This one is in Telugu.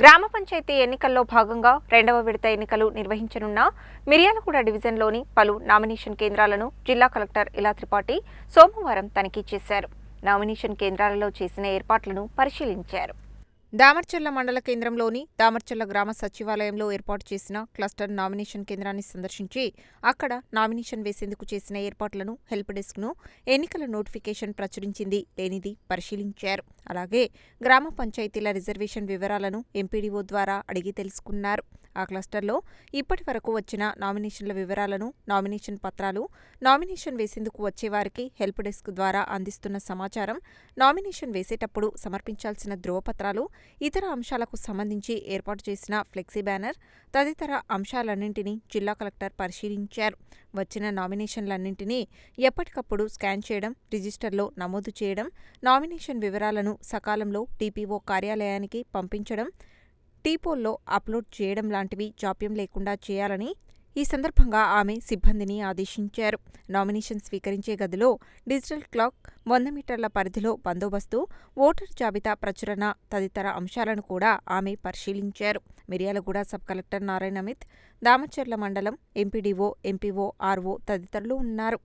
గ్రామ పంచాయతీ ఎన్నికల్లో భాగంగా రెండవ విడత ఎన్నికలు నిర్వహించనున్న మిర్యాలగూడ డివిజన్లోని పలు నామినేషన్ కేంద్రాలను జిల్లా కలెక్టర్ ఇలా త్రిపాఠి సోమవారం తనిఖీ చేశారు. నామినేషన్ కేంద్రాలలో చేసిన ఏర్పాట్లను పరిశీలించారు. దామర్చర్ల మండల కేంద్రంలోని దామర్చర్ల గ్రామ సచివాలయంలో ఏర్పాటు చేసిన క్లస్టర్ నామినేషన్ కేంద్రాన్ని సందర్శించి అక్కడ నామినేషన్ వేసేందుకు చేసిన ఏర్పాట్లను హెల్ప్ డెస్క్ను ఎన్నికల నోటిఫికేషన్ ప్రచురించింది. లేనిది పరిశీలించారు. అలాగే గ్రామ పంచాయతీల రిజర్వేషన్ వివరాలను ఎంపీడీఓ ద్వారా అడిగి తెలుసుకున్నారు. ఆ క్లస్టర్లో ఇప్పటి వరకు వచ్చిన నామినేషన్ల వివరాలను నామినేషన్ పత్రాలు నామినేషన్ వేసేందుకు వచ్చేవారికి హెల్ప్ డెస్క్ ద్వారా అందిస్తున్న సమాచారం నామినేషన్ వేసేటప్పుడు సమర్పించాల్సిన ధృవపత్రాలు ఇతర అంశాలకు సంబంధించి ఏర్పాటు చేసిన ఫ్లెక్సీ బ్యానర్ తదితర అంశాలన్నింటినీ జిల్లా కలెక్టర్ పరిశీలించారు. వచ్చిన నామినేషన్లన్నింటినీ ఎప్పటికప్పుడు స్కాన్ చేయడం రిజిస్టర్లో నమోదు చేయడం నామినేషన్ వివరాలను సకాలంలో టీపీఓ కార్యాలయానికి పంపించడం టీపోల్లో అప్లోడ్ చేయడం లాంటివి జాప్యం లేకుండా చేయాలని ఈ సందర్భంగా ఆమె సిబ్బందిని ఆదేశించారు. నామినేషన్ స్వీకరించే గదిలో డిజిటల్ క్లాక్ వంద మీటర్ల పరిధిలో బందోబస్తు ఓటర్ జాబితా ప్రచురణ తదితర అంశాలను కూడా ఆమె పరిశీలించారు. మిర్యాలగూడ సబ్ కలెక్టర్ నారాయణ అమిత్ దామచర్ల మండలం ఎంపీడీఓ ఎంపీఓ ఆర్ఓ తదితరులు ఉన్నారు.